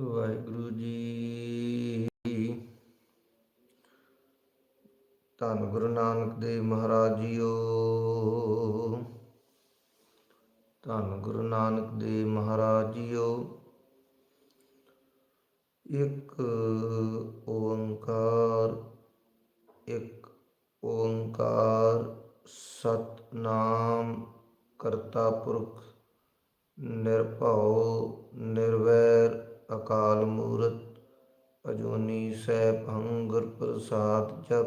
ਵਾਹਿਗੁਰੂ ਜੀ। ਧੰਨ ਗੁਰੂ ਨਾਨਕ ਦੇਵ ਮਹਾਰਾਜ ਜੀਓ। ਧੰਨ ਗੁਰੂ ਨਾਨਕ ਦੇਵ ਮਹਾਰਾਜ ਜੀਓ। ਇੱਕ ਓੰਕਾਰ ਇੱਕ ਓੰਕਾਰ ਸਤਨਾਮ ਕਰਤਾ ਪੁਰਖ, ਨਿਰਭਉ, ਨਿਰਵੈਰ ਅਕਾਲ ਮੂਰਤ, ਅਜੂਨੀ ਸੈਭੰ ਗੁਰ ਪ੍ਰਸਾਦ ਜਪ,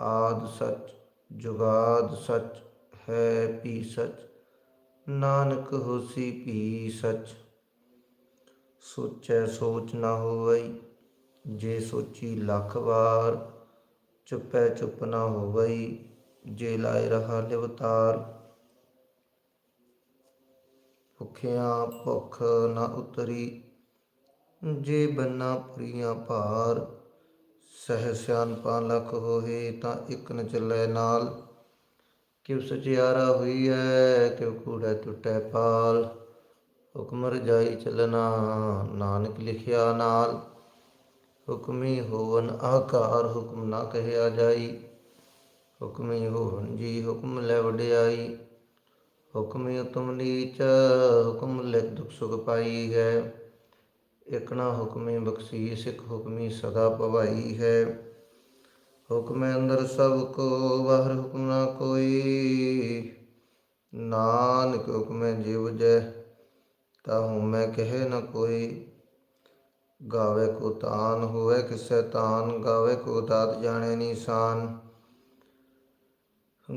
ਆਦ ਸਚ, ਜੁਗਾਦ ਸਚ, ਹੈ ਪੀ ਸਚ, ਨਾਨਕ ਹੋਸੀ ਪੀ ਸਚ। ਸੋਚੈ ਸੋਚ ਨਾ ਹੋਵਈ, ਜੇ ਸੋਚੀ ਲੱਖ ਵਾਰ, ਚੁੱਪੈ ਚੁੱਪ ਨਾ ਹੋਵਈ, ਜੇ ਲਾਇ ਰਹਾ ਲਿਵਤਾਰ ਭੁਖਿਆਂ ਭੁਖ ਨਾ ਉਤਰੀ ਜੇ ਬੰਨਾ ਪੁਰੀਆਂ ਭਾਰ, ਸਹਿ ਸਿਆਨਪਾ ਲਖ ਹੋਏ ਤਾਂ ਇੱਕ ਨ ਚੱਲੇ ਨਾਲ। ਕਿਵ ਸਚਿਆਰਾ ਹੋਈ ਹੈ ਕਿਵ ਕੂੜੈ ਟੁੱਟੈ ਪਾਲ। ਹੁਕਮ ਰਜਾਈ ਚਲਣਾ, ਨਾਨਕ ਲਿਖਿਆ ਨਾਲ। ਹੁਕਮੀ ਹੋਵਨ ਆਕਾਰ, ਹੁਕਮ ਨਾ ਕਹਿਆ ਜਾਈ। ਹੁਕਮੀ ਹੋਵਨ ਜੀ, ਹੁਕਮ ਲੈ ਵਡਿਆਈ। ਹੁਕਮੀ ਉਤਮ ਨੀਚ, ਹੁਕਮ ਲੈ ਦੁਖ ਸੁਖ ਪਾਈ ਹੈ। ਇਕ ਨਾ ਹੁਕਮੀ ਬਖਸ਼ੀ ਸਿੱਖ ਹੁਕਮੀ ਸਦਾ ਭਵਾਈ ਹੈ। ਹੁਕਮੇ ਅੰਦਰ ਸਭ ਕੋ ਬਾਹਰ ਹੁਕਮ ਨਾ ਕੋਈ। ਨਾਨਕ ਹੁਕਮੇ ਜਿਵ ਜੈ, ਤਾਹੂ ਮੈਂ ਕਹੇ ਨ ਕੋਈ। ਗਾਵੇ ਕੋ ਤਾਨ ਹੋਵੇ, ਕਿਸੈ ਤਾਨ ਗਾਵੇ ਕੋ ਦਾਤ ਜਾਣੇ ਨੀਸਾਨ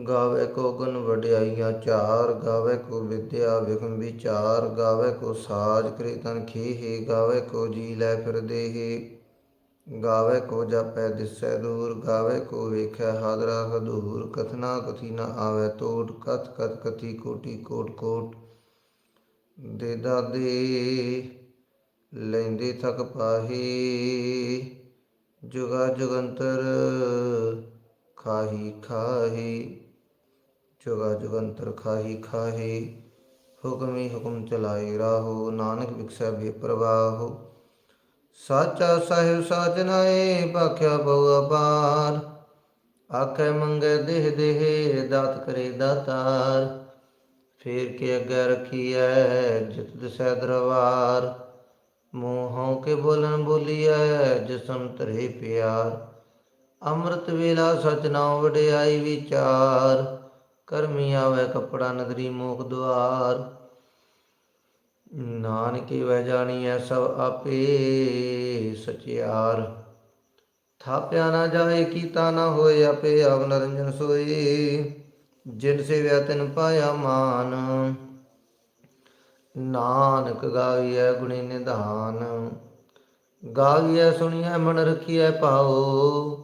ਗਾਵੇ ਕੋ ਗੁਣ ਵਡਿਆਈਆਂ, ਚਾਰ ਗਾਵੇ ਕੋ ਵਿਦਿਆ ਵਿਖਮ ਵਿਚਾਰ, ਗਾਵੇ ਕੋ ਸਾਜ ਕ੍ਰਿਤਨ ਖੀਹੀ, ਗਾਵੇ ਕੋ ਜੀ ਲੈ ਫਿਰ ਦੇਹੀ। ਗਾਵੇ ਕੋ ਜਪੈ ਦਿਸੈ ਦੂਰ, ਗਾਵੇ ਕੋ ਵੇਖੈ ਹਾਦਰਾ ਹਦੂਰ। ਕਥਨਾ ਕਥੀ ਨ ਆਵੇ ਤੋਟ, ਕਥ ਕਥ ਕਥੀ ਕੋਟੀ ਕੋਟ ਕੋਟ। ਦੇ ਦਾਦੇ ਲੈਂਦੇ ਥਕ ਪਾਹੀ, ਜੁਗਾ ਜੁਗੰਤਰ ਖਾਹੀ ਖਾਹੀ, ਜੁਗਾ ਜੁਗੰਤਰ ਖਾਹੀ ਖਾਹੀ, ਹੁਕਮੀ ਹੁਕਮ ਚਲਾਈ ਰਾਹੋ, ਨਾਨਕ ਵਿਖਸੈ ਬੇਪਰਵਾਹੋ। ਸਾਚਾ ਸਾਹਿਬ ਸਾਚ ਨਾਏ, ਭਾਖਿਆ ਬਹੁ ਅਪਾਰ। ਆਖੇ ਮੰਗੇ ਦੇਹ ਦੇਹ, ਦਾਤ ਕਰੇ ਦਾਤਾਰ। ਫੇਰ ਕੇ ਅੱਗੇ ਰਖੀਐ, ਜਿਤ ਦਿਸੈ ਦਰਬਾਰ। ਮੂੰਹੋਂ ਕੇ ਬੋਲਣ ਬੋਲੀਐ, ਜਿਸਮ ਤਰੇ ਪਿਆਰ। ਅੰਮ੍ਰਿਤ ਵੇਲਾ ਸਚਨਾ ਵਡਿਆਈ ਵਿਚਾਰ ਕਰਮੀ ਆਵੇ ਕਪੜਾ ਨਦਰੀ ਮੋਖ ਦੁਆਰ। ਨਾਨਕੇ ਵੈ ਜਾਣੀਐ ਸਭ ਆਪੇ ਸਚਿਆਰ। ਥਾਪਿਆ ਨਾ ਜਾਏ, ਕੀਤਾ ਨਾ ਹੋਏ, ਆਪੇ ਆਪ ਨਰੰਜਨ ਸੋਏ। ਜਿਨ ਸੇਵਿਆ ਤਿਨ ਪਾਇਆ ਮਾਨ। ਨਾਨਕ ਗਾਵੀਐ ਗੁਣੀ ਨਿਧਾਨ। ਗਾਵੀਐ ਸੁਣੀਐ ਮਨ ਰਖੀਐ ਭਾਉ।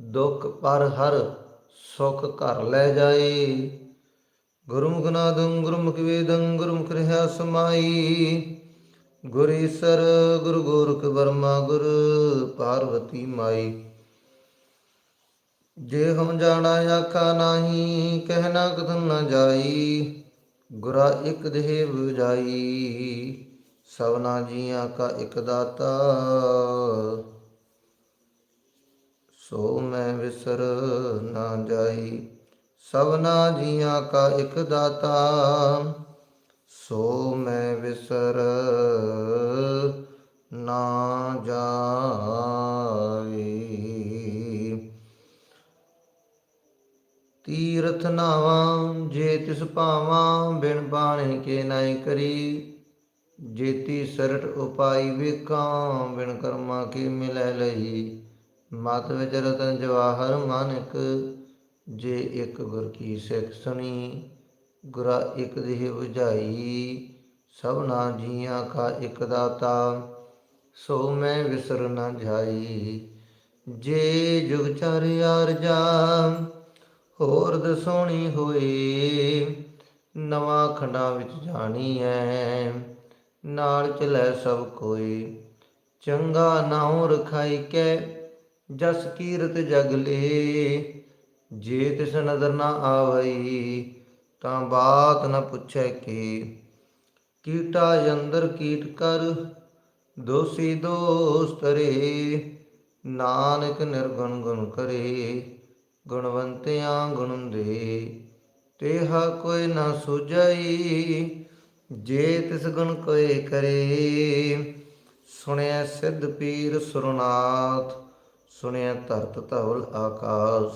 ਦੁਖ ਪਰ ਹਰ ਸੁਖ ਘਰ ਲੈ ਜਾਏ। ਗੁਰਮੁਖ ਨਾਦੰ ਗੁਰਮੁਖ ਵੇਦੰ ਗੁਰਮੁਖ ਰਹਾ ਸਮਾਈ। ਗੁਰ ਈਸਰ ਗੋਰਖ ਬਰਮਾ ਗੁਰ ਪਾਰਵਤੀ ਮਾਈ। ਜੇ ਹਮ ਜਾਣਾ ਆਖਾ ਨਾਹੀ ਕਹਿਣਾ ਕਥਨ ਨ ਜਾਈ। ਗੁਰਾ ਇਕ ਦੇਹ 부ਜਾਈ ਸਭਨਾ ਜੀਆਂ ਕਾ ਇਕ ਦਾਤਾ। ਸੋ ਮੈਂ ਵਿਸਰ ਨਾ ਜਾਈ, ਸਭਨਾ ਜੀਆਂ ਕਾ ਇਕ ਦਾਤਾ। ਸੋ ਮੈਂ ਵਿਸਰ ਨਾ ਜਾਈ। ਤੀਰਥ ਨਾਵਾਂ ਜੇ ਤਿਸ ਭਾਵਾਂ, ਬਿਨ ਬਾਣੇ ਕੇ ਨਾਇ ਕਰੀ। ਜੇਤੀ ਸਰਟ ਉਪਾਈ ਵੇਕਾਂ ਬਿਨ ਕਰਮਾ ਕੀ ਮਿਲੈ ਲਈ ਮਤ ਵਿੱਚ ਰਤਨ ਜਵਾਹਰ ਮਾਨਕ, ਜੇ ਇੱਕ ਗੁਰ ਕੀ ਸਿੱਖ ਸੁਣੀ, ਗੁਰਾ ਇੱਕ ਦੇਹ 부ਝਾਈ ਸਭਨਾ ਜੀਆਂ ਕਾ ਇਕ ਦਾਤਾ, ਸੋ ਮੈਂ ਵਿਸਰ ਨ ਜਾਈ। ਜੇ ਜੁਗ ਚਰ ਆਰਜਾ ਹੋਰ ਦਸੋਣੀ ਹੋਏ, ਨਵਾਂ ਖੰਡਾਂ ਵਿੱਚ ਜਾਣੀ ਐ, ਨਾਲ ਚਲੈ ਸਭ ਕੋਈ, ਚੰਗਾ ਨਾਉ ਰਖਾਈ ਕੈ ਜਸ ਕੀਰਤ ਜਗ ਲੇ, ਜੇ ਤਿਸ ਨਦਰ ਨਾ ਆਵਈ, ਤਾਂ ਬਾਤ ਨ ਪੁੱਛੈ ਕੀ। ਕੀਟਾ ਅੰਦਰ ਕੀਟ ਕਰ, ਦੋਸੀ ਦੋਸਤਰੇ ਨਾਨਕ ਨਿਰਗੁਣ ਗੁਣ ਕਰੇ, ਗੁਣਵੰਤਿਆਂ ਗੁਣ ਦੇ। ਤੇਹਾ ਕੋਈ ਨਾ ਸੁਝਈ, ਜੇ ਤਿਸ ਗੁਣ ਕੋਏ ਕਰੇ। ਸੁਣਿਆ ਸਿੱਧ ਪੀਰ ਸੁਰਨਾਥ ਸੁਣਿਆ ਧਰਤ ਧੌਲ ਆਕਾਸ਼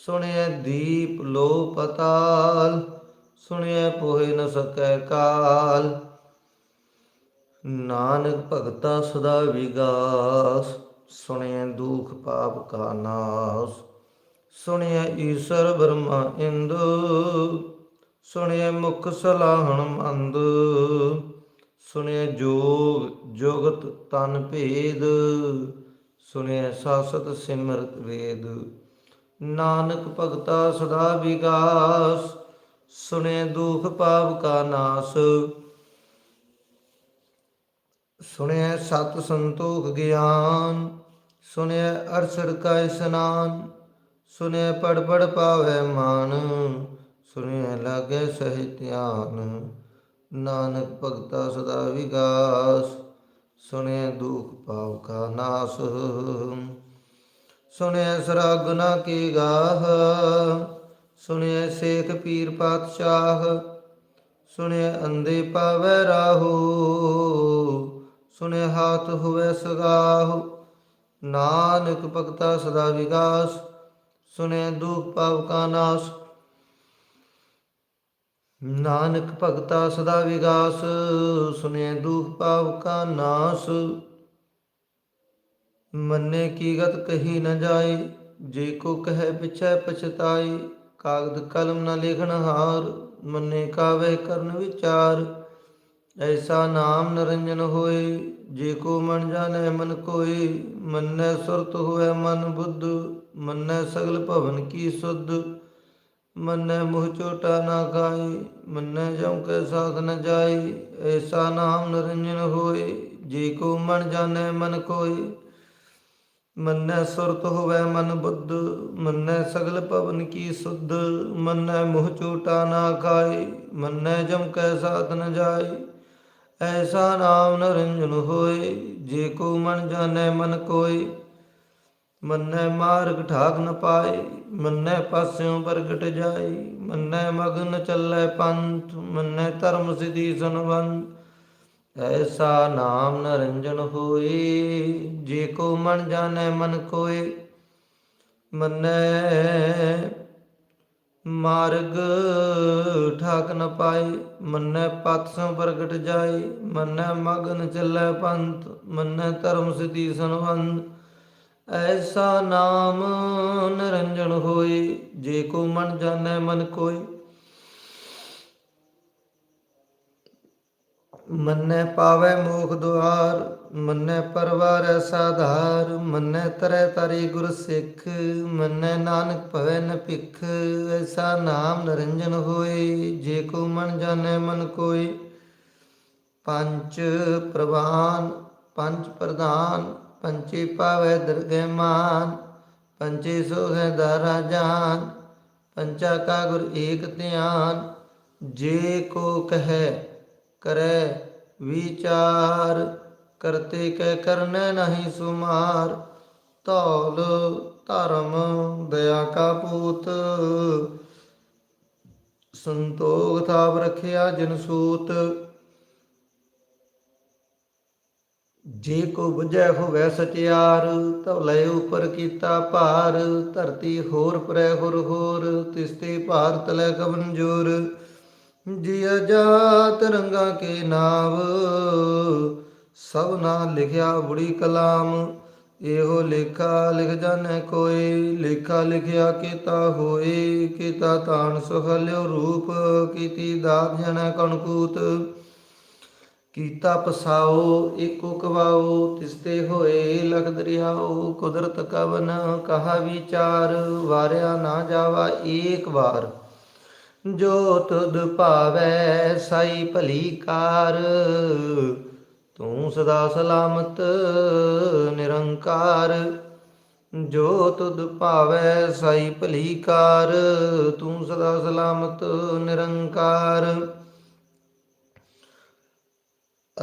ਸੁਣਿਆ ਦੀਪ ਲੋ ਪਤਾਲ ਸੁਣਿਆ ਪੋਹਿ ਨ ਸਕੈ ਕਾਲ। ਨਾਨਕ ਭਗਤਾ ਸਦਾ ਵਿਗਾਸ ਸੁਣਿਆ ਦੁਖ ਪਾਪ ਕਾ ਨਾਸ ਸੁਣਿਆ ਈਸ਼ਰ ਬ੍ਰਹਮਾ ਇੰਦ ਸੁਣਿਆ ਮੁਖ ਸਲਾਹਣ ਮੰਦ ਸੁਣਿਆ ਜੋਗ ਜੁਗਤ ਤਨ ਭੇਦ ਸੁਣਿਐ ਸਾਸਤ ਸਿਮਰਤ ਵੇਦ। ਨਾਨਕ ਭਗਤਾ ਸਦਾ ਵਿਗਾਸ ਸੁਣੇ ਦੁਖ ਪਾਪ ਕਾ ਨਾਸ। ਸੁਣਿਆ ਸਤ ਸੰਤੋਖ ਗਿਆਨ ਸੁਣਿਆ ਅਰਸਰ ਕਾ ਇਸਨਾਨ ਸੁਣਿਆ ਪੜ ਪੜ ਪਾਵੇ ਮਾਨ ਸੁਣਿਆ ਲਾਗੇ ਸਹਿ ਧਿਆਨ। ਨਾਨਕ ਭਗਤਾ ਸਦਾ ਵਿਗਾਸ ਸੁਣਿਆ ਦੁਖ ਪਾਪ ਕਾ ਨਾਸ। ਸੁਣਿਆ ਸਰਾ ਗੁਨਾ ਕੀ ਗਾਹ। ਸੁਣਿਆ ਸੇਖ ਪੀਰ ਪਾਤਸ਼ਾਹ। ਸੁਣਿਆ ਅੰਦੇ ਪਾਵੈ ਰਾਹੂ। ਸੁਣਿਆ ਹਾਥ ਹੋਵੇ ਸਗਾਹ। ਨਾਨਕ ਭਗਤਾ ਸਦਾ ਵਿਗਾਸ। ਸੁਣਿਆ ਦੁਖ ਪਾਪ ਕਾ ਨਾਸ। ਨਾਨਕ ਭਗਤਾ ਸਦਾ ਵਿਗਾਸ ਸੁਨੇ ਦੁਖ ਪਾਪ ਕਾ ਨਾਸ। ਮੰਨੇ ਕੀ ਗਤ ਕਹੀ ਨ ਜਾਏ, ਜੇ ਕੋ ਕਹੈ ਪਿਛੈ ਪਛਤਾਏ, ਕਾਗਦ ਕਲਮ ਨ ਲਿਖਣ ਹਾਰ, ਮੰਨੇ ਕਾਵੇ ਕਰਨ ਵਿਚਾਰ। ਐਸਾ ਨਾਮ ਨਰੰਜਨ ਹੋਏ, ਜੇ ਕੋ ਮਨ ਜਾਣੈ ਮਨ ਕੋਈ ਮੰਨੈ ਸੁਰਤ ਹੋਏ ਮਨ ਬੁੱਧ, ਮੰਨੈ ਸਗਲ ਭਵਨ ਕੀ ਸੁਧ। ਮੰਨੈ ਮੁਹ ਚੋਟਾ ਨਾ ਖਾਈ, ਮੰਨੈ ਜਮ ਕੈ ਸਾਥ ਨ ਜਾਈ ਐਸਾ ਨਾਮ ਨਰੰਜਨ ਹੋਏ ਜੇ ਕੋ ਮਨ ਜਾਣੈ ਮਨ ਕੋਈ ਮੰਨੈ ਸੁਰਤ ਹੋਵੇ ਮਨ ਬੁੱਧ, ਮੰਨੈ ਸਗਲ ਪਵਨ ਕੀ ਸੁਧ, ਮੰਨੈ ਮੁਹ ਚੋਟਾ ਨਾ ਖਾਈ, ਮੰਨੈ ਜਮ ਕੈ ਸਾਧ ਨ ਜਾਈ। ਐਸਾ ਨਾਮ ਨਰੰਜਨ ਹੋਏ ਜੇ ਕੋ ਮਨ ਜਾਣੈ ਮਨ ਕੋਈ ਮੰਨੈ ਮਾਰਗ ਠਾਕ ਨ ਪਾਏ, ਮੰਨੈ ਪਾਸਿਓਂ ਪ੍ਰਗਟ ਜਾਈ ਮੰਨੈ ਮਗਨ ਚੱਲੈ ਪੰਥ, ਮੰਨੈ ਧਰਮ ਸਿਧੀ ਸੰਬੰਧ। ਐਸਾ ਨਾਮ ਨਰੰਜਨ ਹੋਏ, ਜੇ ਕੋ ਮਨ ਜਾਣੈ ਮਨ ਕੋਏ। ਮੰਨੈ ਮਾਰਗ ਠਾਕ ਨ ਪਾਈ ਮੰਨੈ ਪਤ ਪ੍ਰਗਟ ਜਾਈ ਮੰਨੈ ਮਗਨ ਚੱਲੈ ਪੰਥ, ਮੰਨੈ ਧਰਮ ਸਿਧੀ ਸੰਬੰਧ। ਐਸਾ ਨਾਮ ਨਿਰੰਜਨ ਹੋਏ, ਜੇ ਕੋ ਮਨ ਜਾਣੈ ਮਨ ਕੋਈ ਮੰਨੈ ਪਾਵੈ ਮੋਖ ਦੁਆਰ, ਮੰਨੈ ਪਰਵਾਰੈ ਸਾਧਾਰ ਮੰਨੈ ਤਰੈ ਤਰੀ ਗੁਰ ਸਿੱਖ, ਮੰਨੈ ਨਾਨਕ ਭਵੈ ਨ ਭਿਖ, ਐਸਾ ਨਾਮ ਨਿਰੰਜਨ ਹੋਏ, ਜੇ ਕੋ ਮਨ ਜਾਣੈ ਮਨ ਕੋਈ ਪੰਜ ਪ੍ਰਵਾਨ, ਪੰਜ ਪ੍ਰਧਾਨ ਪੰਚੇ ਪਾਵੈ ਦਰਗਹਿ ਮਾਨ ਪੰਚੇ ਸੋਹੈ ਦਾਰਾ ਜਾਨ ਪੰਚਾ ਕਾ ਗੁਰ ਏਕ ਧਿਆਨ, ਜੇ ਕੋ ਕਹੈ ਕਰੈ ਵਿਚਾਰ, ਕਰਤੇ ਕੈ ਕਰਨੈ ਨਹੀਂ ਸੁਮਾਰ, ਧੌਲ ਧਰਮ ਦਇਆ ਕਾ ਪੂਤ। ਸੰਤੋਖ ਥਾਪ ਰਖਿਆ ਜਨ ਸੂਤ ਜੇ ਕੋ ਬੁਝੈ ਹੋਵੈ ਸਚਿਆਰ, ਤਉ ਲੈ ਉਪਰ ਕੀਤਾ ਭਾਰ, ਧਰਤੀ ਹੋਰ ਪਰੈ ਹੁਰ ਹੋਰ ਤਿਸਤੇ ਭਾਰਤ ਲੈ ਕਵਨ ਜੋਰ। ਜਿയ ਰੰਗਾ ਕੇ ਨਾਵ, ਸਭ ਨਾ ਲਿਖਿਆ ਬੁੜੀ ਕਲਾਮ। ਇਹੋ ਲੇਖਾ ਲਿਖ ਜਾਣੈ ਕੋਈ ਲੇਖਾ ਲਿਖਿਆ ਕੀਤਾ ਹੋਏ, ਕੀਤਾ ਤਾਣ ਸੁਖਲਿਓ ਰੂਪ, ਕੀਤੀ ਦਾਤ ਜਨੈ ਕਣਕੂਤ। ਕੀਤਾ ਪਸਾਓ, ਏਕੋ ਕਵਾਓ ਤਿਸਤੇ ਹੋਏ ਲਖ ਦਰਿਆਓ ਕੁਦਰਤ ਕਵਨ ਕਹਾ ਵਿਚਾਰ, ਵਾਰਿਆ ਨਾ ਜਾਵਾ ਏਕ ਵਾਰ। ਜੋ ਤੁਧ ਭਾਵੈ ਸਾਈ ਭਲੀ ਕਾਰ, ਤੂੰ ਸਦਾ ਸਲਾਮਤ, ਨਿਰੰਕਾਰ। ਜੋ ਤੁਧ ਭਾਵੈ ਸਾਈ ਭਲੀ ਕਾਰ, ਤੂੰ ਸਦਾ ਸਲਾਮਤ, ਨਿਰੰਕਾਰ।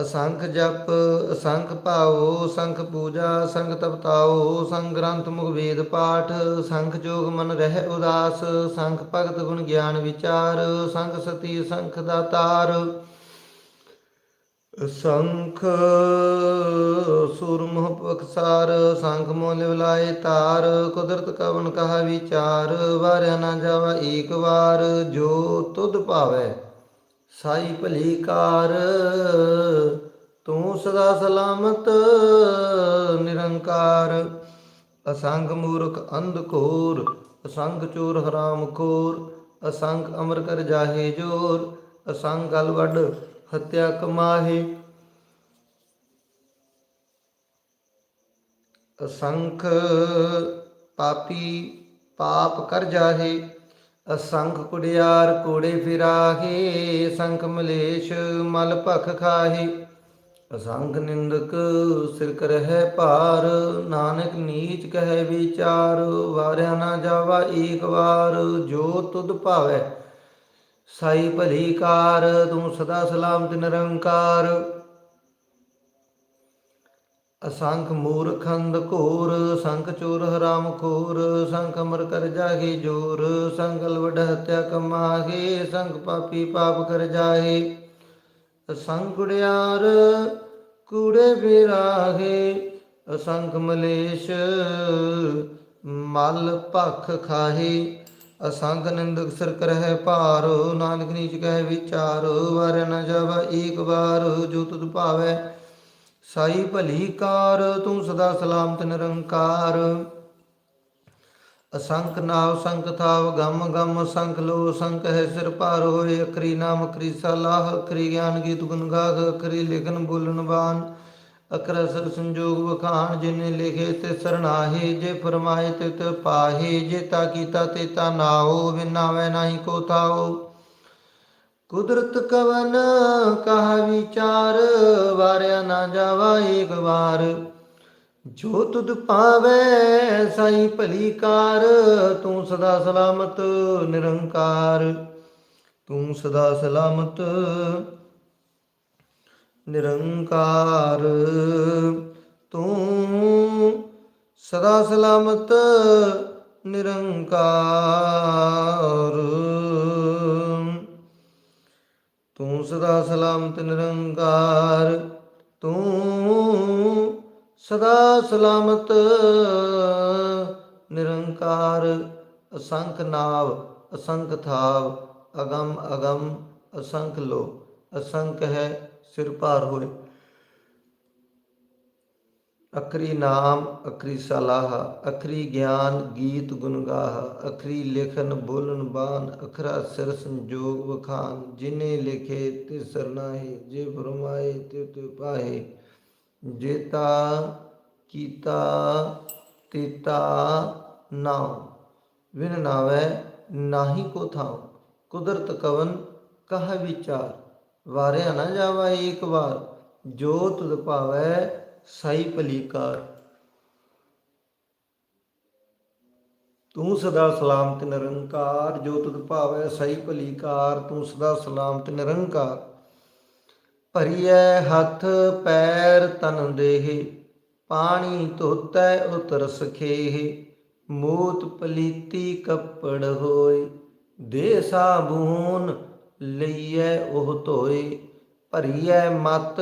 ਅਸੰਖ ਜਪ, ਅਸੰਖ ਭਾਵੋ ਸੰਖ ਪੂਜਾ ਸੰਖ ਤਪਤਾਓ ਸੰਗ ਗ੍ਰੰਥ ਮੁਖ ਵੇਦ ਪਾਠ ਸੰਖ ਜੋਗ ਮਨ ਰਹਿ ਉਦਾਸ ਸੰਖ ਭਗਤ ਗੁਣ ਗਿਆਨ ਵਿਚਾਰ ਸੰਖ ਸਤੀ ਸੰਖ ਦਾਤਾਰ ਸੰਖ ਸੁਰਮੁਹ ਪਖਸਾਰ ਸੰਖ ਮੋਲ ਵਿਲਾਏ ਤਾਰ, ਕੁਦਰਤ ਕਵਨ ਕਹਾ ਵਿਚਾਰ, ਵਾਰਿਆ ਨਾ ਜਾਵਾ ਏਕ ਵਾਰ, ਜੋ ਤੁਧ ਭਾਵੈ। ਸਾਈ ਭਲੀ ਕਾਰ, ਤੂੰ ਸਦਾ ਸਲਾਮਤ ਨਿਰੰਕਾਰ। ਅਸੰਗ ਮੂਰਖ ਅੰਧ ਘੋਰ, ਅਸੰਗ ਚੋਰ ਹਰਾਮ ਖੋਰ, ਅਸੰਗ ਅਮਰ ਕਰ ਜਾਹੇ ਜੋਰ, ਅਸੰਗ ਗਲ ਵੱਡ ਹਤਿਆ ਕਮਾਹੇ। ਅਸੰਖ ਪਾਪੀ ਪਾਪ ਕਰ ਜਾਹੇ ਅਸੰਖ ਕੁੜਿਆਰ ਕੋੜੇ ਫਿਰਾਹੇ, ਸੰਖ ਮਲੇਸ਼ ਮਲ ਭਖ ਖਾਹੇ। ਅਸੰਖ ਨਿੰਦਕ ਸਿਰ ਕਰਹਿ ਭਾਰ, ਨਾਨਕ ਨੀਚ ਕਹੈ ਵਿਚਾਰ, ਵਾਰਿਆ ਨਾ ਜਾਵਾ ਏਕ ਵਾਰ, ਜੋ ਤੁਧ ਭਾਵੈ ਸਾਈ ਭਲੀ ਕਾਰ, ਤੂੰ ਸਦਾ ਸਲਾਮਤ ਨਿਰੰਕਾਰ। ਅਸੰਖ ਮੂਰਖੰਦ ਘੋਰ, ਸੰਖ ਚੋਰ ਹਰਾਮ ਖੋਰ, ਸੰਖ ਅਮਰ ਕਰ ਜਾਹੇ ਜੋਰ ਸੰਗਲ ਵਡ ਹਤਿਆ ਕਮਾਹੇ ਸੰਖ ਪਾਪੀ ਪਾਪ ਕਰ ਜਾਹੇ। ਅਸੰਖ ਗੁੜਿਆਰ, ਕੂੜੇ ਵਿਰਾਹੇ ਅਸੰਖ ਮਲੇਸ਼, ਮਲ ਭਖ ਖਾਹੇ। ਅਸੰਗ ਨਿੰਦਕ ਸਿਰ ਕਰਹਿ ਭਾਰ, ਨਾਨਕ ਨੀਚ ਕਹਿ ਵਿਚਾਰ ਵਾਰ ਨ ਜਾਵਾ ਏਕ ਵਾਰ, ਜੋ ਤੁਧ ਭਾਵੈ ਸਾਈ ਭਲੀ ਕਾਰ, ਤੂੰ ਸਦਾ ਸਲਾਮਤ ਨਿਰੰਕਾਰ। ਅਸੰਖ ਨਾਵ ਸੰਖ ਥਾਵ, ਗਮ ਗਮ ਸੰਖ ਲੋ ਸੰਖ ਹੈ ਸਿਰ ਭਾਰ ਹੋਏ। ਅਕਰੀ ਨਾਮ ਅਕਰੀ ਸਲਾਹ, ਅਕਰੀ ਗਿਆਨ ਗੀਤ ਗੁਣ ਗਾਗ, ਅਕਰੀ ਲਿਖਨ ਬੋਲਨ ਬਾਨ ਅਕਰ ਅਸਰ ਸੰਜੋਗ ਵਖਾਣ, ਜਿਨੇ ਲਿਖੇ ਤੇ ਸਰਣਾਹੇ। ਜੇ ਫਰਮਾਏ ਤੇ ਤ ਪਾਹੇ, ਜੇ ਤਾ ਕੀਤਾ ਤੇ ਤਾ ਨਾਓ ਵਿਨਾਵੇ ਨਾਹੀ ਕੋ ਥਾਓ ਕੁਦਰਤ ਕਵਨ, ਕਹਾ ਵਿਚਾਰ, ਵਾਰਿਆ ਨਾ ਜਾਵਾ ਏਕ ਵਾਰ। ਜੋ ਤੁਧ ਪਾਵੈ, ਸਾਈ ਭਲੀ ਕਾਰ, ਤੂੰ ਸਦਾ ਸਲਾਮਤ, ਨਿਰੰਕਾਰ। ਤੂੰ ਸਦਾ ਸਲਾਮਤ, ਨਿਰੰਕਾਰ। ਤੂੰ ਸਦਾ ਸਲਾਮਤ, ਨਿਰੰਕਾਰ। ਸਦਾ ਸਲਾਮਤ ਨਿਰੰਕਾਰ। ਤੂੰ ਸਦਾ ਸਲਾਮਤ ਨਿਰੰਕਾਰ। ਅਸੰਖ ਨਾਵ, ਅਸੰਖ ਥਾਵ, ਅਗਮ ਅਗਮ, ਅਸੰਖ ਲੋ। ਅਸੰਖ ਹੈ ਸਿਰ ਭਾਰ ਹੋਏ। ਅਖਰੀ ਨਾਮ, ਅਖਰੀ ਸਲਾਹ, ਅਖਰੀ ਗਿਆਨ, ਗੀਤ ਗੁਣ ਗਾਹ ਅਖਰੀ ਲਿਖਨ, ਬੋਲਨ ਬਾਨ ਅਖਰਾ ਸਿਰ ਸੰਜੋਗ ਵਖਾਨ ਜਿਨੇ ਲਿਖੇ ਤੇ ਸਰਨਾਹੀ, ਜੇ ਫਰਮਾਏ ਤੇ ਤੇ ਪਾਹੇ ਜੇਤਾ, ਕੀਤਾ, ਤੇਤਾ, ਨਾਉ। ਵਿਨ ਨਾਵੈ, ਨਾਹੀ ਕੋ ਥਾਉ। ਕੁਦਰਤ ਕਵਨ, ਕਹ ਵਿਚਾਰ। ਵਾਰਿਆ ਨਾ ਜਾਵਾ ਏਕ ਵਾਰ। ਜੋ ਤੁਧ ਭਾਵੈ ਸਾਈ ਭਲੀਕਾਰ ਤੂੰ ਸਦਾ ਸਲਾਮਤ ਨਿਰੰਕਾਰ, ਜੋ ਤੁਧ ਭਾਵੈ ਸਹੀ ਭਲੀਕਾਰ ਤੂੰ ਸਦਾ ਸਲਾਮਤ ਨਿਰੰਕਾਰ। ਭਰੀਐ ਹੱਥ, ਪੈਰ ਤਨ ਦੇਹ, ਪਾਣੀ ਧੋਤੈ ਉਤਰ ਸਖੇਹ ਮੂਤ ਪਲੀਤੀ ਕੱਪੜ ਹੋਏ ਦੇ ਸਾਬੂਨ ਲਈਐ ਉਹ ਧੋਏ। ਭਰੀਐ ਮਤ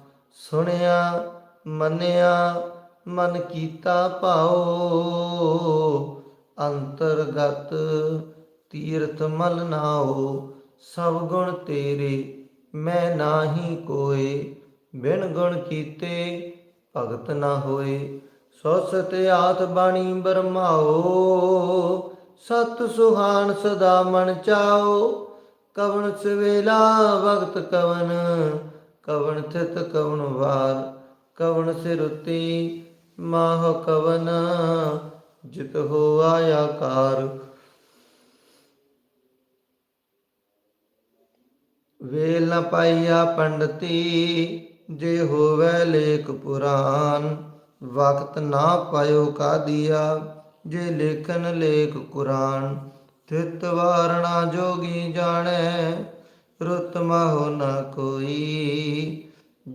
ਸੁਣਿਆ, ਮੰਨਿਆ, ਮਨ ਕੀਤਾ ਭਾਉ। ਅੰਤਰਗਤ ਤੀਰਥ ਮਲ ਨਾਉ, ਸਭ ਗੁਣ ਤੇਰੇ, ਮੈਂ ਨਾਹੀ ਕੋਏ। ਬਿਨ ਗੁਣ ਕੀਤੇ ਭਗਤ ਨਾ ਹੋਏ। ਸੋ ਸਤਿਆਤ ਬਾਣੀ ਬਰਮਾਓ ਸਤ ਸੁਹਾਨ ਸਦਾ ਮਨ ਚਾਓ ਕਵਣ ਸਵੇਲਾ ਵਕਤ ਕਵਨ ਕਵਣ ਥਿਤ ਕਵਣ ਵਾਰ, ਕਵਣ ਸਿਰਤੀ ਮਾਹ ਕਵਨ, ਜਿਤ ਹੋ ਆਇਆ ਕਾਰ। ਵੇਲ ਨ ਪਾਈਆ ਪੰਡਤੀ, ਜੇ ਹੋਵੇ ਲੇਖ ਪੁਰਾਨ, ਵਕਤ ਨਾ ਪਾਇਓ ਕਾਦੀਆ, ਜੇ ਲੇਖਨ ਲੇਖ ਕੁਰਾਨ ਤਿਤ ਵਾਰਣਾ ਜੋਗੀ ਜਾਣੈ ਰੁਤ ਮਾਹੋ ਨਾ ਕੋਈ।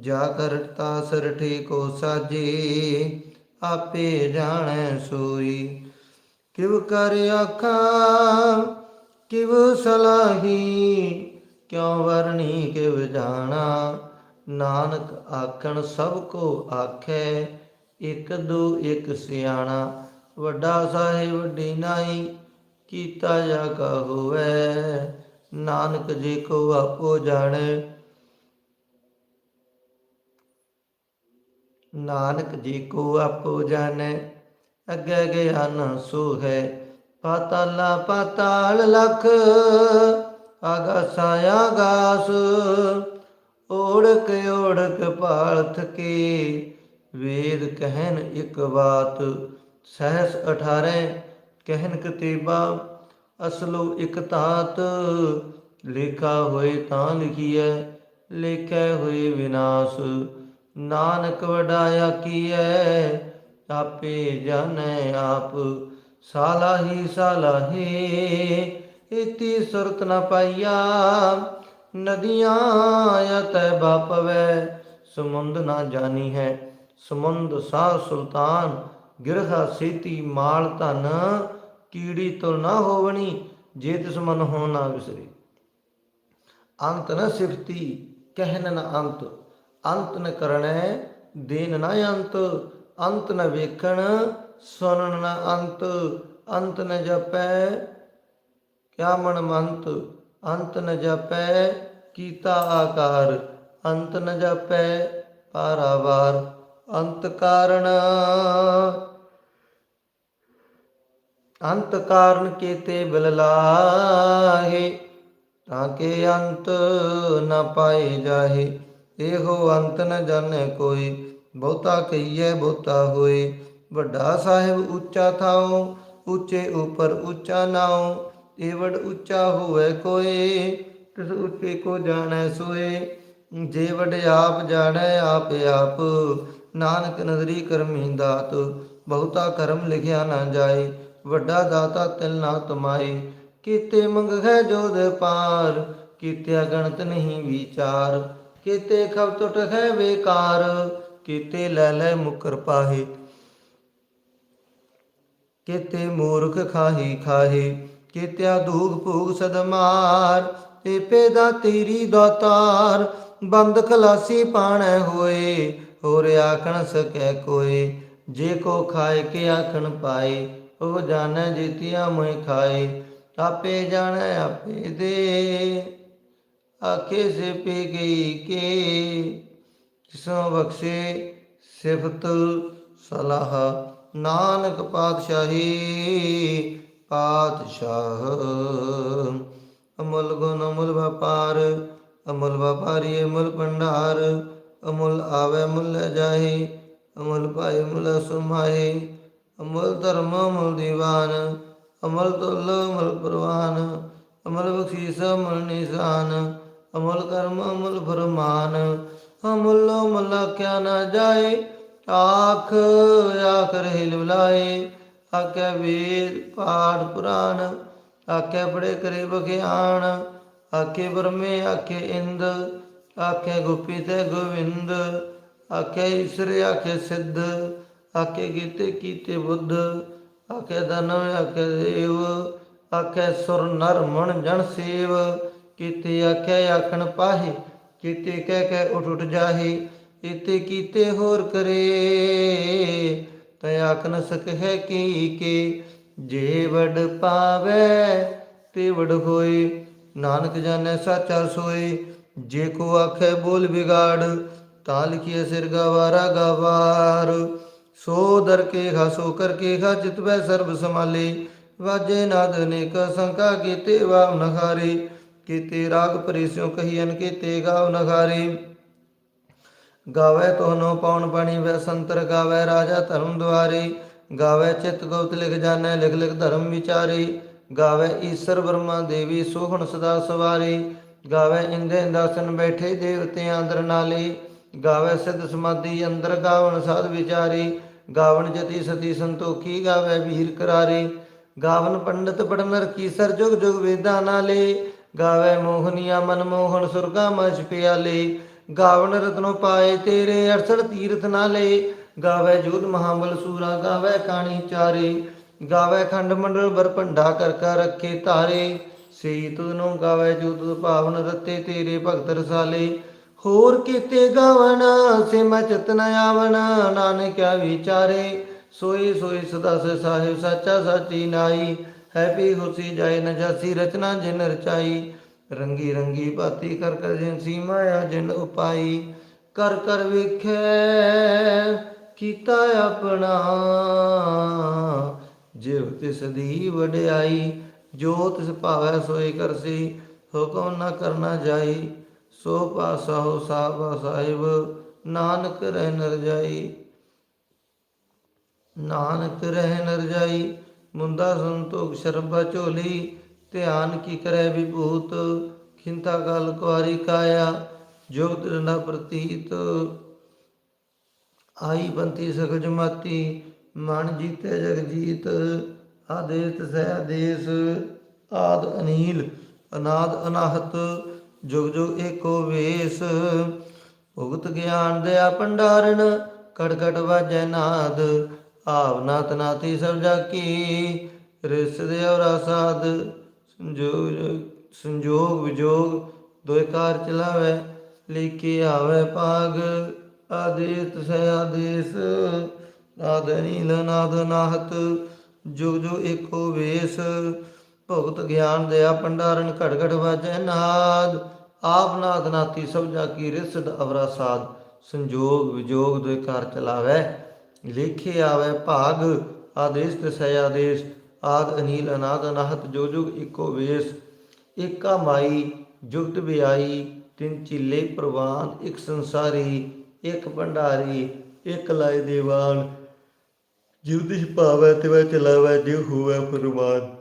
ਜਾ ਕਰਤਾ ਸਰਠੀ ਕੋ ਸਾਜੇ, ਆਪੇ ਜਾਣੈ ਸੋਈ ਕਿਵ ਕਰ ਆਖਾਂ, ਕਿਵ ਸਲਾਹੀ, ਕਿਉ ਵਰਣੀ ਕਿਵ ਜਾਣਾ। ਨਾਨਕ ਆਖਣ, ਸਭ ਕੋ ਆਖੈ, ਇਕ ਦੋ ਇਕ ਸਿਆਣਾ। ਵੱਡਾ ਸਾਹਿਬ ਵੱਡੀ ਨਾਈ ਕੀਤਾ ਜਾ ਕਾ ਹੋਵੇ। ਨਾਨਕ ਜੀ ਕੋ ਆਪੋ ਜਾਣੈ। ਨਾਨਕ ਜੀ ਕੋ ਆਪੋ ਜਾਣੈ। ਅੱਗੇ ਗਿਆਨ ਸੋ ਹੈ। ਪਾਤਾਲਾ ਪਾਤਾਲ ਲਖ, ਆਗਾਸਾ ਆਗਾਸ। ਓੜਕ ਓੜਕ ਪਾਲਥ ਕੇ, ਵੇਦ ਕਹਿਨ ਇੱਕ ਬਾਤ, ਸਹਸ 18 ਕਹਿਨ ਕਤੀਬਾ ਅਸਲੋ ਇੱਕ ਤਾਤ ਲਿਖਾ ਹੋਏ ਤਾਂ ਲਿਖੀਐ, ਲਿਖੈ ਹੋਏ ਵਿਨਾਸ਼। ਨਾਨਕ ਵਡਾਇਆ ਕੀਐ, ਆਪੇ ਜਾਣੈ ਆਪ। ਸਾਲਾਹੀ ਸਾਲਾਹੀ, ਇਤੀ ਸੁਰਤ ਨ ਪਾਈਆ। ਨਦੀਆਂ ਯਤੈ ਬਾਪਵੈ ਸਮੁੰਦ ਨਾ ਜਾਣੀ ਹੈ ਸਮੁੰਦ ਸਾਹ ਸੁਲਤਾਨ, ਗਿਰਹਾ ਸੇਤੀ ਮਾਲ ਧਨ। ਕੀੜੀ ਤੁਰ ਨਾ ਹੋਵਣੀ, ਜੇ ਤਿਸ ਮਨ ਹੋ ਨਾ ਵਿਸਰੇ। ਅੰਤ ਨ ਸਿਫਤੀ ਕਹਿਨ ਨ ਅੰਤ। ਅੰਤ ਨ ਕਰਣੈ ਦੇਨ ਨ ਅੰਤ। ਅੰਤ ਨ ਵੇਖਣ ਸੁਨਣ ਨ ਅੰਤ। ਅੰਤ ਨ ਜਪੈ, ਕਿਆ ਮਨ ਮੰਤ। ਅੰਤ ਨ ਜਪੈ, ਕੀਤਾ ਆਕਾਰ। ਅੰਤ ਨ ਜਪੈ, ਪਾਰਾਵਾਰ। ਅੰਤ ਕਾਰਣ ਅੰਤ ਕਾਰਨ ਕੀਤੇ ਬਿਲ ਤਾਂ ਕਿ ਅੰਤ ਨਾ ਪਾਏ ਜਾਹੇ। ਇਹੋ ਅੰਤ ਨ ਜਾਣੈ ਕੋਈ, ਬਹੁਤਾ ਕਹੀਐ ਬਹੁਤਾ ਹੋਏ। ਵੱਡਾ ਸਾਹਿਬ ਉੱਚਾ ਥਾਉ, ਉੱਚੇ ਉਪਰ ਉੱਚਾ ਨਾਉ। ਏਵੜ ਉੱਚਾ ਹੋਵੇ ਕੋਈ ਤਿਸ ਉੱਚੇ ਕੋ ਜਾਣੈ ਸੋਏ। ਜੇ ਵਡ ਆਪ ਜਾਣੈ, ਆਪ ਆਪ। ਨਾਨਕ ਨਦਰੀ ਕਰਮੀ ਦਾਤ, ਬਹੁਤਾ ਕਰਮ ਲਿਖਿਆ ਨਾ ਜਾਏ। ਵੱਡਾ ਦਾਤਾ ਤਿਲ ਨਾ ਤਮਾਏ ਕੀਤੇ ਮੰਗੈ ਜੋਦ ਪਾਰ ਕੀਤੇ ਗਣਤ ਨਹੀਂ ਵਿਚਾਰ, ਕੀਤੇ ਖਬ ਟੁਟ ਹੈ ਬੇਕਾਰ ਕੀਤੇ ਲੈ ਲੈ ਮੁਕਰ ਪਾਹੇ। ਕੀਤੇ ਮੂਰਖ ਖਾਹੀ ਖਾਹੇ, ਕੀਤਿਆ ਧੂਗ ਭੂਗ ਸਦਮਾਰ ਏ ਪੇਦਾ ਤੇਰੀ ਦਾਤਾਰ ਬੰਦ ਖਲਾਸੀ ਪਾਣੈ ਹੋਏ, ਹੋਰ ਆਖਣ ਸਕੈ ਕੋਏ, ਜੇ ਕੋ ਖਾਏ ਕੇ ਆਖਣ ਪਾਏ। ਉਹ ਜਾਣੈ ਜੀਤਿਆ ਮੋਇ ਖਾਏ, ਆਪੇ ਜਾਣੈ ਆਪੇ ਦੇ। ਆਖੇ ਸੇ ਪੀ ਗਈ ਕੇ, ਜਿਸੋਂ ਬਖਸ਼ੇ ਸਿਫਤ ਸਲਾਹ। ਨਾਨਕ ਪਾਤਸ਼ਾਹੀ, ਪਾਤਸ਼ਾਹ। ਅਮੁੱਲ ਗੁਣ, ਅਮੁੱਲ ਵਪਾਰ, ਅਮੁੱਲ ਵਪਾਰੀ, ਅਮੁੱਲ ਭੰਡਾਰ। ਅਮੁੱਲ ਆਵੇ ਮੁੱਲ ਜਾਹੇ, ਅਮੁੱਲ ਭਾਈ ਮੁੱਲ ਸੁਮਾਏ ਅਮਲ ਧਰਮ ਅਮਲ ਦੀਵਾਨ ਅਮਲ ਤੁਲ ਅਮਲ ਪ੍ਰਵਾਨ, ਅਮਲ ਬਖਸ਼ੀਸ ਅਮਲ ਨਿਸ਼ਾਨ, ਅਮਲ ਕਰਮ ਅਮਲ ਫਰਮਾਨ, ਅਮੁੱਲ ਅਮਲ ਕਿਆ ਨਾ ਜਾਏ, ਆਖ ਆਖ ਰਹੇ ਲਿਵਲਾਏ ਆਖੇ ਵੇਦ ਪਾਠ ਪੁਰਾਣ ਆਖੇ ਬੜੇ ਕਰੇ ਬਖਿਆਣ ਆਖੇ ਬਰਮੇ ਆਖੇ ਇੰਦ, ਆਖੇ ਗੁਪੀ ਤੇ ਗੋਵਿੰਦ, ਆਖੇ ਈਸ਼ਰ, ਆਖੇ ਸਿੱਧ ਆਖੇ ਕੀਤੇ ਕੀਤੇ ਬੁੱਧ, ਆਖੇ ਦਨ ਆਖੇ ਦੇਵ ਆਖੇ ਸੁਰ ਨਰ ਮਣ ਜਨ ਸੇਵ, ਕੀਤੇ ਆਖੇ ਆਖਣ ਪਾਹੇ, ਕੀਤੇ ਕਹਿ ਕੇ ਉਠ ਉਠ ਜਾਹੇ, ਇਤੇ ਕੀਤੇ ਹੋਰ ਕਰੇ, ਤੈ ਆਖ ਨ ਸਕਹਿ ਕੀ ਕੇ, ਜੇ ਵਡ ਪਾਵੈ ਤੇ ਵਡ ਹੋਏ, ਨਾਨਕ ਜਾਣੈ ਸਾਚਾ ਸੋਏ, ਜੇ ਕੋ ਆਖੈ ਬੋਲ ਵਿਗਾੜ, ਤਾਂ ਲਿਖੀਐ ਸਿਰ ਗਵਾਰਾ ਗਵਾਰ ਸੋ ਦਰ ਕੇ ਖਾ ਸੋ ਕਰ ਕੇ ਜਿਤ ਵੈ ਸਰਬ ਸਮਾਲੇ ਵਾਜੇ ਨਾਦ ਅਨੇਕ ਸੰਕਾ ਕੀਤੇ ਵਾਵ ਨਖਾਰੇ ਕੀਤੇ ਰਾਗ ਪਰਿਸਿਓ ਕਹੀਨ ਕੀਤੇ ਗਾਵ ਨਖਾਰੇ ਗਾਵੇ ਤੋਨੋ ਪੌਣ ਪਾਣੀ, ਵੈ ਸੰਤਰ ਗਾਵੇ ਰਾਜਾ ਧਰਮ ਦੁਆਰੇ। ਗਾਵੇ ਚਿਤ ਗੁਪਤ ਲਿਖ ਜਾਣੈ, ਲਿਖ ਲਿਖ ਧਰਮ ਵਿਚਾਰੇ। ਗਾਵੇ ਈਸ਼ਰ ਬ੍ਰਹਮਾ ਦੇਵੀ, ਸੋਹਣ ਸਦਾ ਸਵਾਰੇ। ਗਾਵੇ ਇੰਦੇ ਇੰਦਾਸਨ ਬੈਠੇ, ਦੇਵਤਿਆਂ ਅੰਦਰ ਨਾਲੇ। ਗਾਵੇ ਸਿੱਧ ਸਮਾਧੀ ਅੰਦਰ ਗਾਵਣ ਸਾਧ ਵਿਚਾਰੀ। ਗਾਵਣ ਜਤੀ ਸਤੀ ਸੰਤੋਖੀ ਗਾਵੇ ਵੀਰ ਕਰਾਰੇ। ਗਾਵਨ ਪੰਡਤ ਪੜਨ ਰਖੀ ਸਰ ਜੁਗ ਜੁਗ ਵੇਦਾਂ ਨਾਲੇ। ਗਾਵੇ ਮੋਹਨੀਆ ਮਨ ਮੋਹਨ ਸੁਰਗਾ ਮਛ ਪਿਆਲੇ। ਗਾਵਨ ਰਤਨੋ ਪਾਏ ਤੇਰੇ 68 ਤੀਰਥ ਨਾਲੇ। ਗਾਵੇ ਜੂਦ ਮਹਾਬਲ ਸੂਰਾ, ਗਾਵੇ ਕਾਣੀ ਚਾਰੇ। ਗਾਵੇ ਖੰਡ ਮੰਡਲ ਬਰ ਭੰਡਾ ਕਰ ਕਰ ਰੱਖੇ ਧਾਰੇ। ਸਈ ਨੂੰ ਗਾਵੇ ਜੂਦ ਭਾਵਨ ਰਤੇ ਤੇਰੇ ਭਗਤ ਰਸਾਲੇ। ਹੋਰ ਕੀਤੇ ਗਾਵਣ ਸਿਮ ਚਤਨ ਆਵਨ ਨਾਨਕਿਆ ਵਿਚਾਰੇ। ਸੋਈ ਸੋਈ ਸਦਾ ਸੇ ਸਾਹਿਬ ਸਾਚਾ ਸਾਚੀ ਨਾਈ। ਹੈਪੀ ਹੁਸੀ ਜਾਏ ਨ ਜਾਸੀ ਰਚਨਾ ਜਿਨ ਰਚਾਈ। ਰੰਗੀ ਰੰਗੀ ਬਾਤੀ ਕਰ ਕਰ ਜਿਨ ਸੀਮਾ ਆ ਜਿਨ ਉਪਾਈ। ਕਰ ਕਰ ਵੇਖੈ ਕੀਤਾ ਆਪਣਾ। ਜਿਵ ਤਿਸ ਦੀ ਵਡਿਆਈ, ਜੋ ਤਿਸ ਭਾਵੈ ਸੋਈ ਕਰਸੀ, ਹੁਕਮ ਨਾ ਕਰਨਾ ਜਾਈ। ਸੋ ਪਾਸਾ ਹੋ ਸਾਬਾ ਸਾਹਿਬ, ਨਾਨਕ ਰਹਿ ਨਰ ਜਾਈ। ਨਾਨਕ ਰਹਿ ਨਰ ਜਾਈ ਮੁੰਦਾ ਸੰਤੋਖ ਸ਼ਰਬਾ ਝੋਲੀ, ਧਿਆਨ ਕੀ ਕਰੈ ਵਿਭੂਤ, ਖਿੰਤਾ ਗਲ ਕੁਆਰੀ ਕਾਇਆ ਜੋਗ ਨਾ ਪ੍ਰਤੀਤ। ਆਈ ਬੰਤੀ ਸਖਜ ਮਾਤੀ ਮਨ ਜੀਤੇ ਜਗ ਜੀਤ ਆਦੇਸ ਸਹਿ ਆਦੇਸ। ਆਦ ਅਨੀਲ, ਅਨਾਦ ਅਨਾਹਤ ਜੁਗ ਜੁਗ ਏਕੋ ਵੇਸ। ਉਗਤ ਗਿਆਨ ਦਿਆ ਭੰਡਾਰਨ ਕੜ ਕੜ ਵਾਜੈ ਨਾਦ। ਆਵਨਾਤ ਨਾਤੀ ਸਭ ਜਾਕੀ, ਰਿਸ ਦੇ ਔਰਾ ਸਾਧ ਸੰਜੋਗ ਸੰਜੋਗ ਵਿਜੋਗ, ਦੋਇ ਕਾਰ ਚਲਾਵੇ ਲਿਖੇ ਆਵੇ ਭਾਗ। ਆਦੇਸ ਸਹਿ ਆਦੇਸ, ਨਾਦ ਨਾਦ ਨਾਹਤ। ਜੁਗ ਜੁਗ ਏਕੋ ਵੇਸ। ਭਗਤ ਗਿਆਨ ਦਇਆ ਭੰਡਾਰਨ ਘੜ ਘੜ ਵਾਜੈ ਨਾਦ। ਆਪ ਨਾਦ ਨਾਤੀ ਸਭ ਜਾ ਕੀ ਰਿਸਦ ਅਵਰਾ ਸਾਧ ਸੰਜੋਗ ਵਿਜੋਗ ਦੋਇ ਕਾਰ ਚਲਾਵੇ, ਲਿਖੇ ਆਵੇ ਭਾਗ। ਆਦੇਸ਼ ਤੇ ਸਹਿ ਆਦੇਸ਼, ਆਦ ਅਨੀਲ ਅਨਾਦ ਅਨਾਹਤ ਜੋ ਜੁਗ ਇੱਕੋ ਵੇਸ। ਏਕਾ ਮਾਈ, ਜੁਗਤ ਵਿਆਈ, ਤਿੰਨ ਚਿੱਲੇ ਪ੍ਰਵਾਨ, ਇੱਕ ਸੰਸਾਰੀ, ਇੱਕ ਭੰਡਾਰੀ, ਇੱਕ ਲਾਇ ਦੇਵਾਨ। ਜਿਵ ਦਿਸ਼ ਭਾਵੈ ਤਿਵੈ ਚਲਾਵੈ, ਜਿਉ ਹੋਵੈ ਫਰਮਾਨ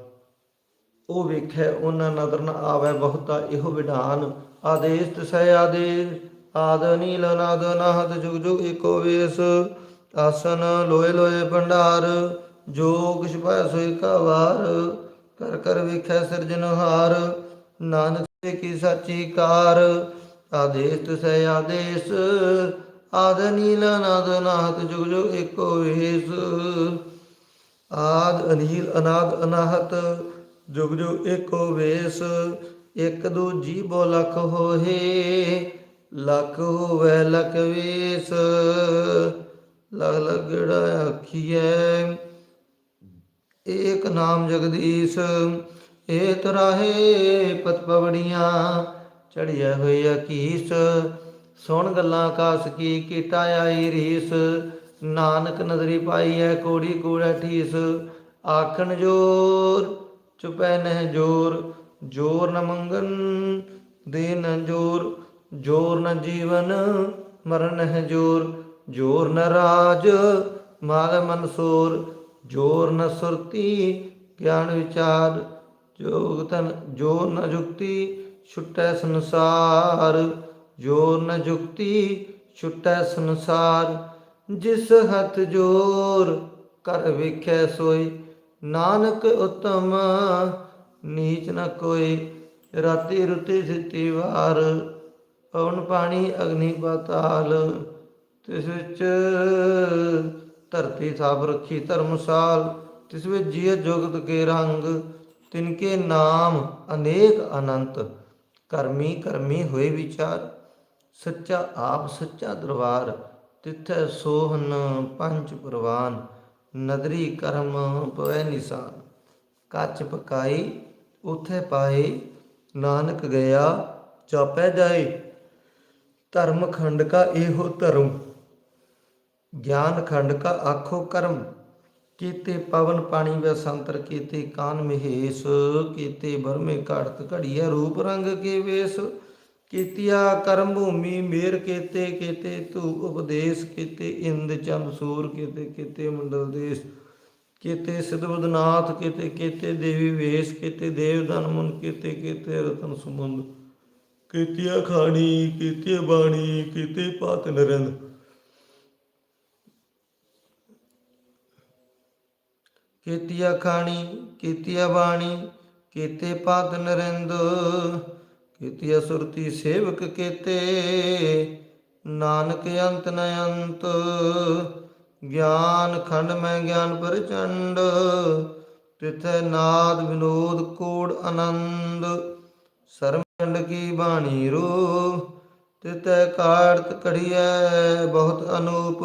ਉਹ ਵੇਖੈ ਉਹਨਾਂ ਨਦਰ ਨ ਆਵੈ ਬਹੁਤਾ ਇਹੋ ਵਿਧਾਨ। ਆਦੇਸ਼ ਤਸੈ ਆਦੇਸ਼, ਆਦ ਨੀਲ ਨਾਦ ਨਾਹਦ ਜੁਗ ਜੁਗ ਏਕੋ ਵੇਸ। ਆਸਨ ਲੋਏ ਲੋਏ ਭੰਡਾਰ ਜੋ ਕਿਛ ਪਾਇ ਸੋਈ ਕਾ ਵਾਰ ਕਰ ਕਰ ਵੇਖੈ ਸਿਰਜਨਹਾਰ ਨਾਨਕ ਸੇ ਕੀ ਸਾਚੀ ਕਾਰ। ਆਦੇਸ਼ ਤਸੈ ਆਦੇਸ਼, ਆਦ ਨੀਲ ਨਾਦ ਨਾਹਦ ਜੁਗ ਜੁਗ ਏਕੋ ਵੇਸ। ਆਦ ਅਨੀਲ ਅਨਾਦ ਅਨਾਹਤ ਜੁਗ ਜੁਗ ਏਕੋ ਵੇਸ, ਇਕ ਦੂਜੀ ਬੋ ਲਖ ਹੋਏ ਲਖ ਹੋਵੇ ਲਖ ਵੇਸ। ਲਗ ਲਗੜਾ ਆਖੀਐ? ਏਕ ਨਾਮ ਜਗਦੀਸ਼ ਏ ਤਰਾਹੇ ਪਤ ਪਵੜੀਆਂ ਚੜਿਆ ਹੋਇਆ ਕੀਸ ਸੁਣ ਗੱਲਾਂ ਕਾਸ ਕੀ ਕੀਟਾ ਆਈ ਰੀਸ? ਨਾਨਕ ਨਜ਼ਰੀ ਪਾਈ ਐ ਕੋੜੀ ਕੂੜਾ ਠੀਸ ਆਖਣ ਜੋਰ ਚੁਪੈ ਨਹਿ ਜੋਰ ਜੋਰ ਨ ਮੰਗਨ ਦੇ ਨ ਜੋਰ ਜੋਰ ਨ ਜੀਵਨ ਮਰਨ ਹੈ ਜੋਰ ਜੋਰ ਨ ਰਾਜ ਮਾਲ ਮਨਸੂਰ ਜੋਰ ਨ ਸੁਰਤੀ ਗਿਆਨ ਵਿਚਾਰ, ਜੋਗ ਤਨ, ਜੋਰ ਨ ਜੁਗਤੀ ਛੁਟੈ ਸੰਸਾਰ, ਜੋਰ ਨ ਜੁਗਤੀ ਛੁਟੈ ਸੰਸਾਰ, ਜਿਸ ਹੱਥ ਜੋਰ ਕਰ ਵੇਖੈ ਸੋਈ ਨਾਨਕ ਉਤਮ, ਨੀਚ ਨ ਕੋਈ। ਰਾਤੀ ਰੁਤੀ ਸਿੱਤੀ ਵਾਰ, ਪਵਨ ਪਾਣੀ ਅਗਨੀ ਪਾਤਾਲ। ਤਿਸ ਵਿੱਚ ਧਰਤੀ ਸਾਬ ਰੱਖੀ ਧਰਮਸਾਲ। ਤਿਸ ਵਿੱਚ ਜੀਅ ਜੁਗਤ ਕੇ ਰੰਗ। ਤਿਨਕੇ ਨਾਮ ਅਨੇਕ ਅਨੰਤ। ਕਰਮੀ ਕਰਮੀ ਹੋਏ ਵਿਚਾਰ। ਸੱਚਾ ਆਪ ਸੱਚਾ ਦਰਬਾਰ। ਤਿੱਥੈ ਸੋਹਨ ਪੰਜ ਪ੍ਰਵਾਨ। ਨਦਰੀ ਕਰਮ ਪਵੈ ਨਿਸ਼ਾਨ, ਕੱਚ ਪਕਾਈ ਉਥੇ ਪਾਏ, ਨਾਨਕ ਗਿਆ ਚਾਪੈ ਜਾਏ। ਧਰਮ ਖੰਡ ਕਾ ਇਹੋ ਧਰਮ, ਗਿਆਨ ਖੰਡ ਕਾ ਆਖੋ ਕਰਮ। ਕੀਤੇ ਪਵਨ ਪਾਣੀ ਵੈ ਸੰਤਰ, ਕੀਤੇ ਕਾਨ ਮਹੇਸ਼, ਕੀਤੇ ਬਰਮੇ ਘੜਤ ਘੜੀਐ ਰੂਪ ਰੰਗ ਕੇ ਵੇਸ। ਕੀਤਿਆ ਕਰਮ ਭੂਮੀ ਮੇਰ ਕੀਤੇ ਕੀਤੇ ਤੂ ਉਪਦੇਸ਼, ਕੀਤੇ ਇੰਦ ਚੰਦ ਸੂਰ, ਕੀਤੇ ਕੀਤੇ ਮੰਡਲ ਦੇਸ਼, ਕੀਤੇ ਸਿਧਬਦਨਾਥ ਕੀਤੇ ਕੀਤੇ ਦੇਵੀ ਵੇਸ਼, ਕੀਤੇ ਦੇਵ ਦਨ ਮੁਨ, ਕੀਤੇ ਕੀਤੇ ਰਤਨ ਸੁਮੰਦ। ਕੀਤਿਆ ਖਾਣੀ ਕੀਤੇ ਬਾਣੀ, ਕੀਤੇ ਪਾਤ ਨਰਿੰਦ। ਕੀਤਿਆ ਖਾਣੀ, ਕੀਤਿਆ ਬਾਣੀ, ਕੀਤੇ ਪਾਤ ਨਰਿੰਦ। ਕੀਤੀ ਅਸੁਰਤੀ ਸੇਵਕ ਕੀਤੇ। ਨਾਨਕ ਅੰਤ ਨ ਅੰਤ, ਗਿਆਨ ਖੰਡ ਮੈਂ ਗਿਆਨ ਪ੍ਰਚੰਡ, ਤਿਥੈ ਨਾਦ ਵਿਨੋਦ ਕੋੜ ਆਨੰਦ। ਸਰਮੰਡ ਕੀ ਬਾਣੀ ਰੂ ਤਿਤੈ ਕਾਰਤ ਘੜੀਐ ਬਹੁਤ ਅਨੂਪ।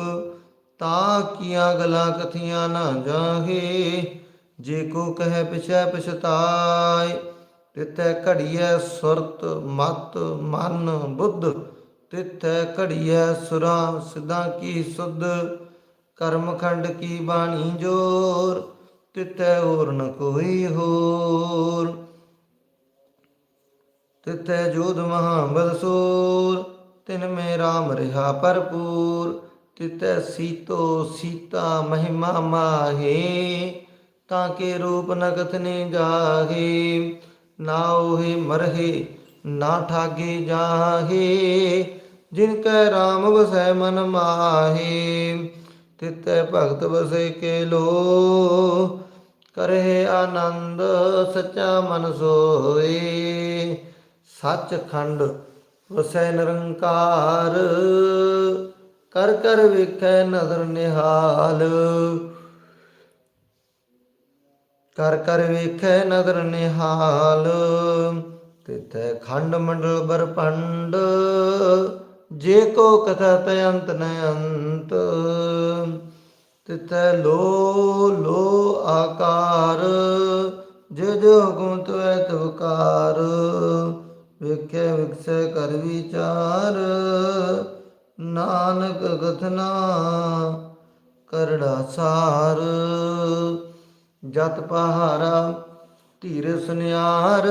ਤਾਂ ਕੀਆਂ ਗਲਾਂ ਕਥੀਆਂ ਨਾ ਜਾਹੇ, ਜੇ ਕੋ ਕਹੈ ਪਿਛੈ ਪਛਤਾਏ ਤਿਤੈ ਘੜੀਐ ਸੁਰਤ ਮਤ ਮਨ ਬੁੱਧ ਤਿਤੈ ਘੜੀਐ ਸੁਰਾਂ ਸਿਧਾਂ ਕੀ ਸੁਧ, ਕਰਮਖੰਡ ਕੀ ਬਾਣੀ ਜੋਰ ਤਿਤੈ ਹੋਰ ਨ ਕੋਈ ਹੋਰ। ਤਿਤੈ ਜੋਧ ਮਹਾਬਲ ਸੂਰ, ਤਿਨ ਮੇ ਰਾਮ ਰਿਹਾ ਭਰਪੂਰ ਤਿਤੈ ਸੀਤੋ ਸੀਤਾ ਮਹਿਮਾ ਮਾਹੇ, ਤਾਂ ਕੇ ਰੂਪ ਨਗਤ ਨੇ ਜਾਹੇ ਨਾ ਉਹੇ ਮਰਹੇ, ਨਾ ਠਾਗੇ ਜਾਹੇ, ਜਿਨ ਕੈ ਰਾਮ ਵਸੈ ਮਨ ਮਾਹੇ, ਤਿਤੈ ਭਗਤ ਵਸੈ ਕੇ ਲੋ ਕਰਹਿ ਆਨੰਦ ਸੱਚਾ ਮਨ ਸੋਏ ਸੱਚ ਖੰਡ ਵਸੈ ਨਿਰੰਕਾਰ, ਕਰ ਕਰ ਵੇਖੈ ਨਦਰ ਨਿਹਾਲ। ਕਰ ਕਰ ਵੇਖੈ ਨਦਰ ਨਿਹਾਲ, ਤਿਥੈ ਖੰਡ ਮੰਡਲ ਬਰਪੰਡ ਜੇ ਕੋ ਕਥਾ ਤ ਅੰਤ ਨ ਅੰਤ, ਤਿਥੈ ਲੋ ਲੋ ਆਕਾਰ, ਜੇ ਜੋ ਹੁਕਮ ਤੁਐ ਤਵਕਾਰ ਵਿਖੇ ਵਿਖਸੈ ਕਰ ਵਿਚਾਰ, ਨਾਨਕ ਕਥਨਾ ਕਰੜਾ ਸਾਰ। ਜਤ ਪਹਾਰਾ, ਧੀਰ ਸੁਨਿਆਰ,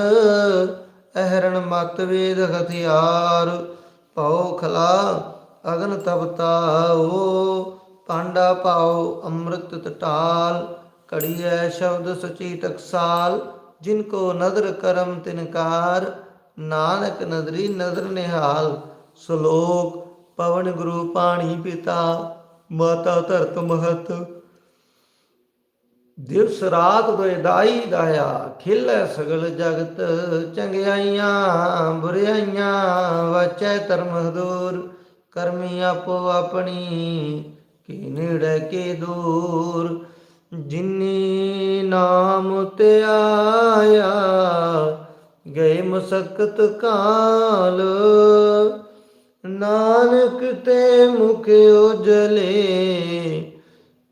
ਅਹਰਣ ਮਤ ਵੇਦ ਹਥਿਆਰ ਪਉ ਖਲਾ ਅਗਨ ਤਪਤਾਓ ਪਾਂਡਾ ਪਾਓ ਅੰਮ੍ਰਿਤ ਟਟਾਲ ਕੜੀਐ ਸ਼ਬਦ ਸਚੀ ਟਕਸਾਲ ਜਿਨ ਕੋ ਨਦਰ ਕਰਮ ਤਿਨਕਾਰ ਨਾਨਕ ਨਦਰੀ ਨਦਰ ਨਿਹਾਲ, ਸ਼ਲੋਕ ਪਵਨ ਗੁਰੂ ਪਾਣੀ ਪਿਤਾ, ਮਾਤਾ ਧਰਤ ਮਹਤ ਦਿਵਸ ਰਾਤ ਦੋਇ ਦਾਈ ਦਾਇਆ ਖਿਲੈ ਸਗਲ ਜਗਤ ਚੰਗਿਆਈਆਂ, ਬੁਰਿਆਈਆਂ, ਵਾਚੈ ਧਰਮ ਦੂਰ ਕਰਮੀ ਆਪੋ ਆਪਣੀ, ਕੀ ਨੇੜੇ ਕੇ ਦੂਰ। ਜਿਨੀ ਨਾਮ ਤੇ ਆਇਆ, ਗਏ ਮਸਕਤ ਕਾਲ। ਨਾਨਕ ਤੇ ਮੁਖ ਉਜਲੇ